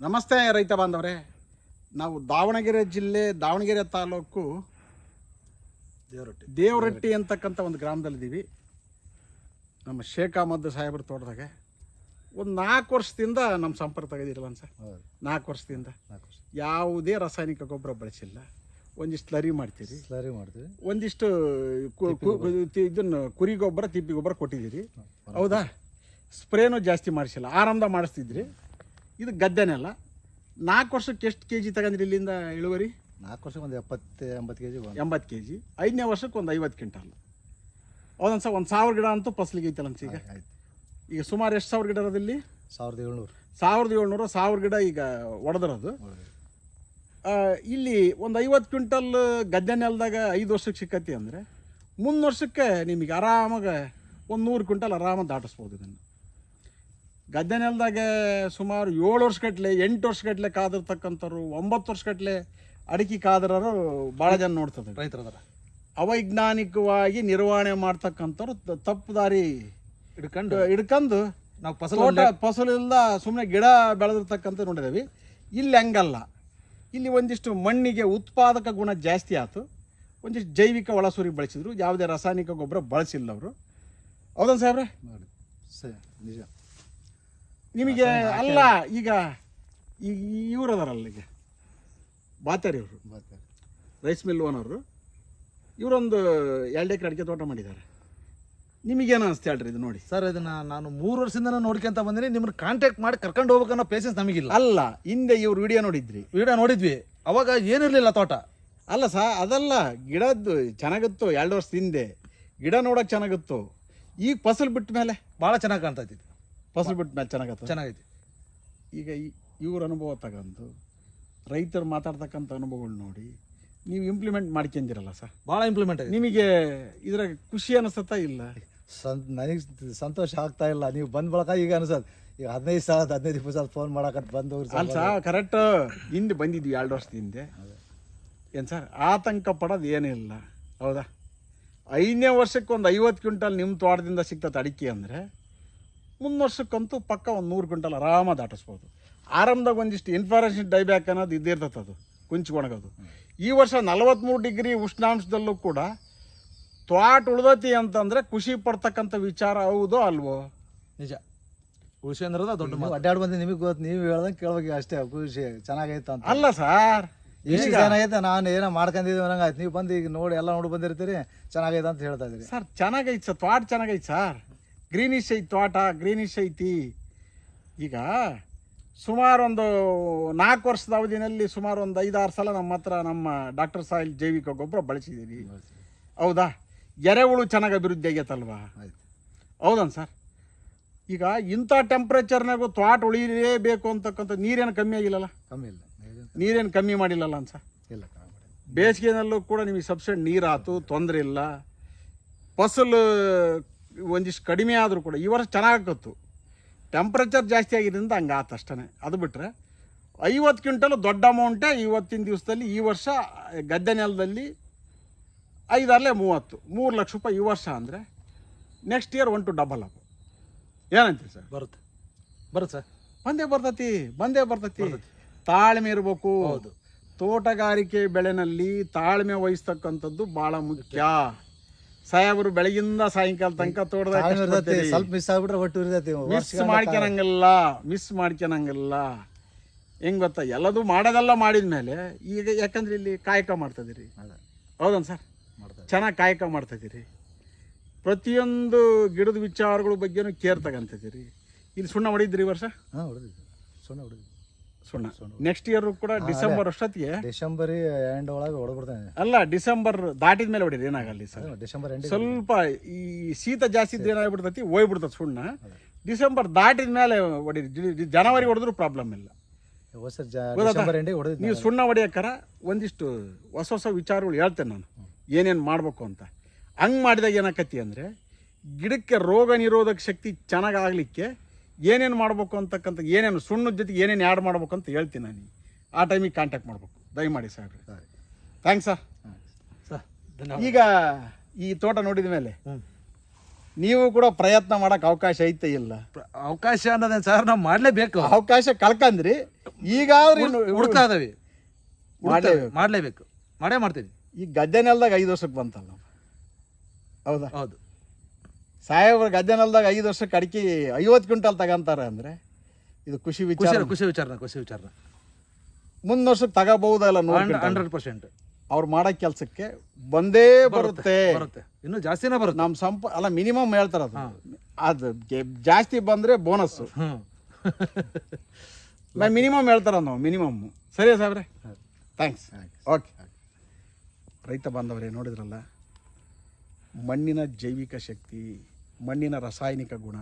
ನಮಸ್ತೆ ರೈತ ಬಾಂಧವರೇ. ನಾವು ದಾವಣಗೆರೆ ಜಿಲ್ಲೆ ದಾವಣಗೆರೆ ತಾಲೂಕು ದೇವರಟ್ಟಿ ದೇವರಟ್ಟಿ ಅಂತಕ್ಕಂಥ ಒಂದು ಗ್ರಾಮದಲ್ಲಿದ್ದೀವಿ. ನಮ್ಮ ಶೇಖ್ ಅಹಮದ್ ಸಾಹೇಬ್ರ ತೋಟದಾಗೆ ಒಂದು ನಾಲ್ಕು ವರ್ಷದಿಂದ ನಮ್ಮ ಸಂಪರ್ಕ ತೆಗೆದಿರಲ್ಲ ಸರ್ ನಾಲ್ಕು ವರ್ಷದಿಂದ. ಯಾವುದೇ ರಾಸಾಯನಿಕ ಗೊಬ್ಬರ ಬಳಸಿಲ್ಲ. ಒಂದಿಷ್ಟು ಲರಿ ಮಾಡ್ತೀರಿ. ಲರಿ ಮಾಡ್ತೀವಿ. ಒಂದಿಷ್ಟು ಕು- ಇದನ್ನು ಕುರಿ ಗೊಬ್ಬರ ತಿಪ್ಪಿ ಗೊಬ್ಬರ ಕೊಟ್ಟಿದ್ದೀರಿ. ಹೌದಾ. ಸ್ಪ್ರೇನೂ ಜಾಸ್ತಿ ಮಾಡಿಸಿಲ್ಲ. ಆರಾಮದ ಮಾಡಿಸ್ತಿದ್ರಿ. ಇದು ಗದ್ದೆನೆಲ್ಲ ನಾಲ್ಕು ವರ್ಷಕ್ಕೆ ಎಷ್ಟು ಕೆ ಜಿ ತಗೊಂಡ್ರಿ ಇಲ್ಲಿಂದ ಇಳುವರಿ? ನಾಲ್ಕು ವರ್ಷಕ್ಕೆ ಒಂದು ಎಪ್ಪತ್ತು ಎಂಬತ್ತು ಕೆ ಜಿ ಎಂಬತ್ತು ಕೆ ಜಿ ಐದನೇ ವರ್ಷಕ್ಕೆ ಒಂದು ಐವತ್ತು ಕ್ವಿಂಟಲ್. ಹೌದನ್ ಸರ್ ಒಂದು ಸಾವಿರ ಗಿಡ ಅಂತೂ ಫಸಲಿಗೆ ಐತಲ್ಲ ಈಗ? ಆಯ್ತು ಈಗ ಸುಮಾರು ಎಷ್ಟು ಸಾವಿರ ಗಿಡ ಇರೋದಿಲ್ಲಿ ಸಾವಿರದ ಏಳ್ನೂರು. ಸಾವಿರದ ಏಳ್ನೂರು ಸಾವಿರ ಗಿಡ ಈಗ ಒಡೆದಿರೋದು. ಇಲ್ಲಿ ಒಂದು ಐವತ್ತು ಕ್ವಿಂಟಲ್ ಗದ್ದೆ ನೆಲದಾಗ ಐದು ವರ್ಷಕ್ಕೆ ಸಿಕ್ಕತಿ ಅಂದರೆ ಮುಂದೆ ವರ್ಷಕ್ಕೆ ನಿಮಗೆ ಆರಾಮಾಗ ಒಂದು ನೂರು ಕ್ವಿಂಟಲ್ ಆರಾಮಾಗಿ ದಾಟಿಸ್ಬೋದು ಇದನ್ನು. ಗದ್ದೆ ನೆಲದಾಗೆ ಸುಮಾರು ಏಳು ವರ್ಷಗಟ್ಲೆ ಎಂಟು ವರ್ಷಗಟ್ಲೆ ಕಾದಿರ್ತಕ್ಕಂಥವ್ರು ಒಂಬತ್ತು ವರ್ಷಗಟ್ಲೆ ಅಡಿಕೆ ಕಾದರರು ಭಾಳ ಜನ ನೋಡ್ತದೆ ರೈತರ ಅವೈಜ್ಞಾನಿಕವಾಗಿ ನಿರ್ವಹಣೆ ಮಾಡ್ತಕ್ಕಂಥವ್ರು ತಪ್ಪು ದಾರಿ ಹಿಡ್ಕೊಂಡು ಹಿಡ್ಕೊಂಡು ನಾವು ಫಸಲು ಫಸಲಿಂದ ಸುಮ್ಮನೆ ಗಿಡ ಬೆಳೆದಿರ್ತಕ್ಕಂಥ ನೋಡಿದೇವಿ. ಇಲ್ಲಿ ಹಂಗಲ್ಲ. ಇಲ್ಲಿ ಒಂದಿಷ್ಟು ಮಣ್ಣಿಗೆ ಉತ್ಪಾದಕ ಗುಣ ಜಾಸ್ತಿ ಆಯಿತು ಒಂದಿಷ್ಟು ಜೈವಿಕ ಒಳಸೂರಿ ಬಳಸಿದ್ರು. ಯಾವುದೇ ರಾಸಾಯನಿಕ ಗೊಬ್ಬರ ಬಳಸಿಲ್ಲ ಅವರು ಹೌದನ್ ಸಾಹೇಬ್ರೆ? ಸರಿ ನಿಜ. ನಿಮಗೆ ಅಲ್ಲ ಈಗ ಇವರು ಅದಾರಲ್ಲ ಈಗ. ಬಾತಾರಿ ಅವರು. ರೈಸ್ ಮಿಲ್ ಓನರು ಇವರೊಂದು ಎರಡು ಎಕರೆ ಅಡಿಕೆ ತೋಟ ಮಾಡಿದ್ದಾರೆ. ನಿಮಗೇನು ಅನಿಸ್ತು ಹೇಳ್ರಿ ಇದು ನೋಡಿ. ಸರ್ ಇದನ್ನ ನಾನು ಮೂರು ವರ್ಷದಿಂದ ನೋಡ್ಕೊಂತ ಬಂದಿನಿ. ನಿಮ್ಮನ್ನ ಕಾಂಟ್ಯಾಕ್ಟ್ ಮಾಡಿ ಕರ್ಕೊಂಡು ಹೋಗ್ಬೇಕನ್ನೋ ಪೇಷನ್ಸ್ ನಮಗಿಲ್ಲ. ಅಲ್ಲ ಹಿಂದೆ ಇವ್ರು ವಿಡಿಯೋ ನೋಡಿದ್ರಿ. ವಿಡಿಯೋ ನೋಡಿದ್ವಿ. ಅವಾಗ ಏನಿರಲಿಲ್ಲ ತೋಟ. ಅಲ್ಲ ಸರ್ ಅದಲ್ಲ ಗಿಡದ್ದು ಚೆನ್ನಾಗಿತ್ತು ಎರಡು ವರ್ಷದ ಹಿಂದೆ. ಗಿಡ ನೋಡೋಕೆ ಚೆನ್ನಾಗಿತ್ತು. ಈಗ ಫಸಲು ಬಿಟ್ಟ ಮೇಲೆ? ಭಾಳ ಚೆನ್ನಾಗಿ ಕಾಣ್ತಾ ಫಸಲು ಬಿಟ್ಟ ಮ್ಯಾಚ್ ಚೆನ್ನಾಗತ್ತ ಚೆನ್ನಾಗೈತಿ. ಈಗ ಈ- ಇವ್ರ ಅನುಭವ ತಗೊಂಡು ರೈತರು ಮಾತಾಡ್ತಕ್ಕಂಥ ಅನುಭವಗಳು ನೋಡಿ ನೀವು ಇಂಪ್ಲಿಮೆಂಟ್ ಮಾಡ್ಕೊಂಡಿರಲ್ಲ ಸರ್? ಭಾಳ ಇಂಪ್ಲಿಮೆಂಟ್ ಆಗಿದೆ. ನಿಮಗೆ ಇದರ ಖುಷಿ ಅನಿಸತ್ತಾ ಇಲ್ಲ? ಸಂ ನನಗೆ ಸಂತೋಷ ಆಗ್ತಾ ಇಲ್ಲ. ನೀವು ಬಂದ ಬಳಕ ಈಗ ಅನ್ಸದ್ ಈಗ ಹದಿನೈದು ಸಾವಿರ ಹದಿನೈದು ಇಪ್ಪತ್ತು ಸಾವಿರ ಫೋನ್ ಮಾಡಕ್ಕೆ ಬಂದು ಅಲ್ಲ ಸಾ ಕರೆಕ್ಟ್ ಹಿಂದೆ ಬಂದಿದ್ವಿ ಎರಡು ವರ್ಷದ ಹಿಂದೆ. ಏನು ಸರ್ ಆತಂಕ ಪಡೋದು ಏನಿಲ್ಲ ಹೌದಾ? ಐದನೇ ವರ್ಷಕ್ಕೆ ಒಂದು ಐವತ್ತು ಕ್ವಿಂಟಲ್ ನಿಮ್ಮ ತೋಟದಿಂದ ಸಿಗ್ತದೆ ಅಡಿಕೆ ಅಂದರೆ ಮುಂದೆ ವರ್ಷಕ್ಕಂತೂ ಪಕ್ಕ ಒಂದು ನೂರು ಕ್ವಿಂಟಲ್ ಆರಾಮ ದಾಟಿಸ್ಬೋದು. ಆರಂಭದಾಗ ಒಂದಿಷ್ಟು ಇನ್ಫಾರೇಷನ್ ಡೈಬ್ಯಾಕ್ ಅನ್ನೋದು ಇದ್ದೇ ಇರ್ತದೆ ಅದು ಒಣಗೋದು ಈ ವರ್ಷ ನಲವತ್ತ್ಮೂರು ಡಿಗ್ರಿ ಉಷ್ಣಾಂಶದಲ್ಲೂ ಕೂಡ ತ್ವಾಟ್ ಉಳ್ದತಿ ಅಂತಂದರೆ ಖುಷಿ ಪಡ್ತಕ್ಕಂಥ ವಿಚಾರ ಹೌದೋ ಅಲ್ವೋ? ನಿಜ. ಖುಷಿ ಅಂದ್ರದ ದೊಡ್ಡ ಮಾತು. ಅಡ್ಡಾಡ್ ಬಂದು ನಿಮಗೆ ಗೊತ್ತು ನೀವು ಹೇಳ್ದಂಗೆ ಕೇಳ್ಬೇಕು ಅಷ್ಟೇ ಖುಷಿ ಚೆನ್ನಾಗೈತೆ ಅಂತ. ಅಲ್ಲ ಸರ್ ಎಷ್ಟು ಚೆನ್ನಾಗೈತೆ ನಾನು ಏನೋ ಮಾಡ್ಕೊಂಡಿದ್ದೀವಿ ಅನ್ನಂಗೆ ಆಯ್ತು. ನೀವು ಬಂದು ಈಗ ನೋಡಿ ಎಲ್ಲ ನೋಡಿ ಬಂದಿರ್ತೀರಿ ಚೆನ್ನಾಗೈತೆ ಅಂತ ಹೇಳ್ತಾ ಇದ್ದೀರಿ. ಸರ್ ಚೆನ್ನಾಗೈತೆ ಸರ್ ತ್ವಾಟ್ ಚೆನ್ನಾಗೈತೆ ಸರ್. ಗ್ರೀನಿಶ್ ಐತಿ ತೋಟ ಗ್ರೀನಿಶ್ ಐತಿ ಈಗ ಸುಮಾರು ಒಂದು ನಾಲ್ಕು ವರ್ಷದ ಅವಧಿನಲ್ಲಿ ಸುಮಾರು ಒಂದು ಐದಾರು ಸಲ ನಮ್ಮ ಹತ್ರ ನಮ್ಮ ಡಾಕ್ಟರ್ ಸಾಯಿಲ್ ಜೈವಿಕ ಗೊಬ್ಬರ ಬಳಸಿದ್ದೀವಿ ಹೌದಾ? ಎರೆಹುಳು ಚೆನ್ನಾಗಿ ಅಭಿವೃದ್ಧಿ ಆಗೈತಲ್ವಾ? ಆಯ್ತು ಹೌದನ್ ಸರ್? ಈಗ ಇಂಥ ಟೆಂಪ್ರೇಚರ್ನಾಗೂ ತ್ವಾಟ ಉಳಿಯಲೇಬೇಕು ಅಂತಕ್ಕಂಥ ನೀರೇನು ಕಮ್ಮಿ ಆಗಿಲ್ಲಲ್ಲ? ಕಮ್ಮಿ ಇಲ್ಲ. ನೀರಿನ ಕಮ್ಮಿ ಮಾಡಿಲ್ಲಲ್ಲ ಅನ್ಸ? ಇಲ್ಲ ಬೇಸಿಗೆನಲ್ಲೂ ಕೂಡ ನಿಮಗೆ ಸಬ್ಸಿಡಿ ನೀರಾತು ಆಯ್ತು ತೊಂದರೆ ಇಲ್ಲ. ಫಸಲು ಒಂದಿಷ್ಟು ಕಡಿಮೆ ಆದರೂ ಕೂಡ ಈ ವರ್ಷ ಚೆನ್ನಾಗತ್ತು ಟೆಂಪ್ರೇಚರ್ ಜಾಸ್ತಿ ಆಗಿದ್ದರಿಂದ ಹಂಗೆ ಆತು ಅಷ್ಟೇ ಅದು ಬಿಟ್ಟರೆ ಐವತ್ತು ಕ್ವಿಂಟಲ್ ದೊಡ್ಡ ಅಮೌಂಟೇ ಇವತ್ತಿನ ದಿವಸದಲ್ಲಿ ಈ ವರ್ಷ ಗದ್ದೆ ನೆಲದಲ್ಲಿ ಐದರಲ್ಲೇ ಮೂವತ್ತು. ಮೂರು ಲಕ್ಷ ರೂಪಾಯಿ ಈ ವರ್ಷ ಅಂದರೆ next year one two double up ಏನಂತೀವಿ ಸರ್? ಬರುತ್ತೆ. ಬರುತ್ತೆ ಸರ್. ಬಂದೇ ಬರ್ತತಿ ಬಂದೇ ಬರ್ತತಿ. ತಾಳ್ಮೆ ಇರಬೇಕು. ಹೌದು. ತೋಟಗಾರಿಕೆ ಬೆಳೆನಲ್ಲಿ ತಾಳ್ಮೆ ವಹಿಸ್ತಕ್ಕಂಥದ್ದು ಬಹಳ ಮುಖ್ಯ. ಸಾಹೇಬರು ಬೆಳಗಿಂದ ಸಾಯಂಕಾಲ ತನಕ ತೋಟದಾಗ ತಾಳ್ಮೆ ಸ್ವಲ್ಪ ಮಿಸ್ ಆಗ್ಬಿಟ್ರೆ ಒಟ್ಟು ಇರ್ತೈತಿ ಮಿಸ್ ಮಾಡ್ಕೊಳಂಗಿಲ್ಲ ಮಿಸ್ ಮಾಡ್ಕೊಳಂಗಿಲ್ಲ ಹೆಂಗ್ ಗೊತ್ತಾ ಎಲ್ಲದೂ ಮಾಡೋದೆಲ್ಲ ಮಾಡಿದ್ಮೇಲೆ ಈಗ ಯಾಕಂದ್ರೆ ಇಲ್ಲಿ ಕಾಯಕ ಮಾಡ್ತಿದ್ದೀರಿ ಹೌದನ್ ಸರ್? ಚೆನ್ನಾಗಿ ಕಾಯಕ ಮಾಡ್ತಿದ್ದೀರಿ ಪ್ರತಿಯೊಂದು ಗಿಡದ ವಿಚಾರಗಳ ಬಗ್ಗೆನೂ ಕೇರ್ ತಗೊಂತಿದ್ದೀರಿ ಇಲ್ಲಿ ಸುಣ್ಣ ಹೊಡಿದ್ರಿ ಈ ವರ್ಷ? ಹಾಂ ಹೊಡೆದಿದ್ವಿ ಸುಣ್ಣ ಹೊಡೆದಿದ್ವಿ ಸುಣ್ಣ. ನೆಕ್ಸ್ಟ್ ಇಯರ್ ಕೂಡ ಡಿಸೆಂಬರ್ ಅಷ್ಟೊತ್ತಿಗೆ ಡಿಸೆಂಬರ್ ಎಂಡ್ ಒಳಗೆ ಹೊಡೆದ್ಬಿಡ್ತೇನೆ. ಅಲ್ಲ ಡಿಸೆಂಬರ್ ದಾಟಿದ ಮೇಲೆ ಹೊಡೀರಿ ಏನಾಗಲ್ಲ ಸರ್ ಡಿಸೆಂಬರ್ ಎಂಡ್ ಸ್ವಲ್ಪ ಈ ಶೀತ ಜಾಸ್ತಿ ಏನಾಗ್ಬಿಡ್ತೈತಿ ಹೋಗ್ಬಿಡ್ತದೆ ಸುಣ್ಣ. ಡಿಸೆಂಬರ್ ದಾಟಿದ ಮೇಲೆ ಹೊಡೀರಿ ಜನವರಿ ಹೊಡೆದ್ರು ಪ್ರಾಬ್ಲಮ್ ಇಲ್ಲ. ನೀವು ಸುಣ್ಣ ಹೊಡಿಯಕ್ಕರ ಒಂದಿಷ್ಟು ಹೊಸ ಹೊಸ ವಿಚಾರಗಳು ಹೇಳ್ತೇನೆ ನಾನು. ಏನೇನು ಮಾಡಬೇಕು ಅಂತ. ಹಂಗೆ ಮಾಡಿದಾಗ ಏನಾಕತಿ ಅಂದರೆ ಗಿಡಕ್ಕೆ ರೋಗ ನಿರೋಧಕ ಶಕ್ತಿ ಚೆನ್ನಾಗಾಗಲಿಕ್ಕೆ ಏನೇನು ಮಾಡಬೇಕು ಅಂತಕ್ಕಂಥ ಏನೇನು ಸುಣ್ಣದ ಜೊತೆಗೆ ಏನೇನು ಆ್ಯಡ್ ಮಾಡ್ಬೇಕು ಅಂತ ಹೇಳ್ತೀನಿ ನಾನು. ಆ ಟೈಮಿಗೆ ಕಾಂಟ್ಯಾಕ್ಟ್ ಮಾಡಬೇಕು. ದಯಮಾಡಿ ಸರ್. ಸರಿ ಥ್ಯಾಂಕ್ಸ್ ಸರ್ ಸರ್ ಈಗ ಈ ತೋಟ ನೋಡಿದ ಮೇಲೆ ನೀವು ಕೂಡ ಪ್ರಯತ್ನ ಮಾಡಕ್ಕೆ ಅವಕಾಶ ಐತೆ ಇಲ್ಲ? ಅವಕಾಶ ಅನ್ನೋದೇನು ಸರ್ ನಾವು ಮಾಡಲೇಬೇಕು. ಅವಕಾಶ ಕಳ್ಕಂದ್ರಿ ಈಗಾದ್ರೂ ಹುಡುಕ್ತಾ ಇದಾವೆ. ಮಾಡ್ಲೇಬೇಕು. ಮಾಡೇ ಮಾಡ್ತೀವಿ. ಈ ಗದ್ದೆ ನೆಲದಾಗ ಐದು ವರ್ಷಕ್ಕೆ ಬಂತಲ್ಲ ಹೌದಾ? ಹೌದು. ಸಾಹೇಬ್ರ ಗದ್ದೆ ನೆಲದಾಗ ಐದು ವರ್ಷಕ್ಕೆ ಅಡಿಕೆ ಐವತ್ತು ಕ್ವಿಂಟಲ್ ತಗೊಂತಾರೆ ಅಂದರೆ ಇದು ಖುಷಿ ಖುಷಿ ವಿಚಾರ ಖುಷಿ ವಿಚಾರ ಖುಷಿ ವಿಚಾರ ಮುಂದ್ ವರ್ಷಕ್ಕೆ ತಗೋಬಹುದಲ್ಲ ಹಂಡ್ರೆಡ್ ಪರ್ಸೆಂಟ್. ಅವ್ರು ಮಾಡೋ ಕೆಲಸಕ್ಕೆ ಬಂದೇ ಬರುತ್ತೆ. ಬರುತ್ತೆ ಇನ್ನು ಜಾಸ್ತಿನೇ ಬರುತ್ತೆ. ನಮ್ಮ ಸಂಪ ಅಲ್ಲ ಮಿನಿಮಮ್ ಹೇಳ್ತಾರೆ ಅದು. ಅದು ಜಾಸ್ತಿ ಬಂದರೆ ಬೋನಸ್ಸು. ನಾ ಮಿನಿಮಮ್ ಹೇಳ್ತಾರೆ ನಾವು ಮಿನಿಮಮ್. ಸರಿ ಸಾಹೇಬ್ರೆ. ಥ್ಯಾಂಕ್ಸ್ ಓಕೆ ರೈತ ಬಾಂಧವರೇ ನೋಡಿದ್ರಲ್ಲ? ಮಣ್ಣಿನ ಜೈವಿಕ ಶಕ್ತಿ, ಮಣ್ಣಿನ ರಾಸಾಯನಿಕ ಗುಣ,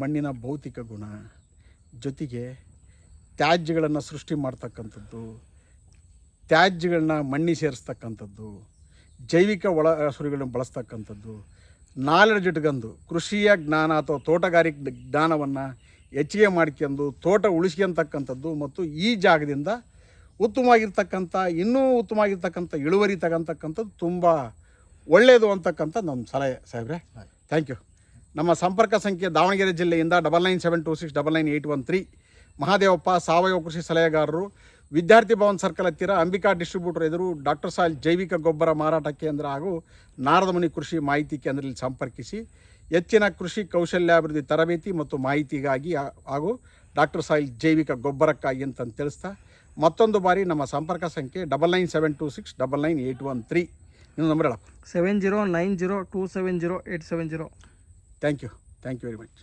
ಮಣ್ಣಿನ ಭೌತಿಕ ಗುಣ ಜೊತೆಗೆ ತ್ಯಾಜ್ಯಗಳನ್ನು ಸೃಷ್ಟಿ ಮಾಡ್ತಕ್ಕಂಥದ್ದು, ತ್ಯಾಜ್ಯಗಳನ್ನ ಮಣ್ಣಿ ಸೇರಿಸ್ತಕ್ಕಂಥದ್ದು, ಜೈವಿಕ ಒಳ ಸುರಿಗಳನ್ನು ಬಳಸ್ತಕ್ಕಂಥದ್ದು, ನಾಲೆಡ್ಜ್ ಇಟ್ಕೊಂಡು ಕೃಷಿಯ ಜ್ಞಾನ ಅಥವಾ ತೋಟಗಾರಿಕೆ ಜ್ಞಾನವನ್ನು ಹೆಚ್ಚಿಗೆ ಮಾಡ್ಕೊಂಡು ತೋಟ ಉಳಿಸ್ಕೊಂತಕ್ಕಂಥದ್ದು ಮತ್ತು ಈ ಜಾಗದಿಂದ ಉತ್ತಮವಾಗಿರ್ತಕ್ಕಂಥ, ಇನ್ನೂ ಉತ್ತಮವಾಗಿರ್ತಕ್ಕಂಥ ಇಳುವರಿ ತಗೊಂತಕ್ಕಂಥದ್ದು ತುಂಬ ಒಳ್ಳೆಯದು ಅಂತಕ್ಕಂಥ ನಮ್ಮ ಸಲಹೆ ಸಾಹೇಬ್ರೆ. ಥ್ಯಾಂಕ್ ಯು ನಮ್ಮ ಸಂಪರ್ಕ ಸಂಖ್ಯೆ ದಾವಣಗೆರೆ ಜಿಲ್ಲೆಯಿಂದ double nine seven two six double nine eight one three Mahadevappa ಸಾವಯವ ಕೃಷಿ ಸಲಹೆಗಾರರು, ವಿದ್ಯಾರ್ಥಿ ಭವನ್ ಸರ್ಕಲ್ ಹತ್ತಿರ ಅಂಬಿಕಾ ಡಿಸ್ಟ್ರಿಬ್ಯೂಟರ್ ಎದುರು ಡಾಕ್ಟರ್ ಸಾಯಿಲ್ ಜೈವಿಕ ಗೊಬ್ಬರ ಮಾರಾಟ ಕೇಂದ್ರ ಹಾಗೂ ನಾರದಮುನಿ ಕೃಷಿ ಮಾಹಿತಿ ಕೇಂದ್ರದಲ್ಲಿ ಸಂಪರ್ಕಿಸಿ, ಹೆಚ್ಚಿನ ಕೃಷಿ ಕೌಶಲ್ಯಾಭಿವೃದ್ಧಿ ತರಬೇತಿ ಮತ್ತು ಮಾಹಿತಿಗಾಗಿ ಹಾಗೂ ಡಾಕ್ಟರ್ ಸಾಯಿಲ್ ಜೈವಿಕ ಗೊಬ್ಬರಕ್ಕಾಗಿ ಅಂತ ತಿಳಿಸ್ತಾ, ಮತ್ತೊಂದು ಬಾರಿ ನಮ್ಮ ಸಂಪರ್ಕ ಸಂಖ್ಯೆ double nine seven two six double nine eight one three ನೀವು ನಂಬರ್ ಹೇಳಪ್ಪ seven zero nine zero two seven zero eight seven zero thank you thank you very much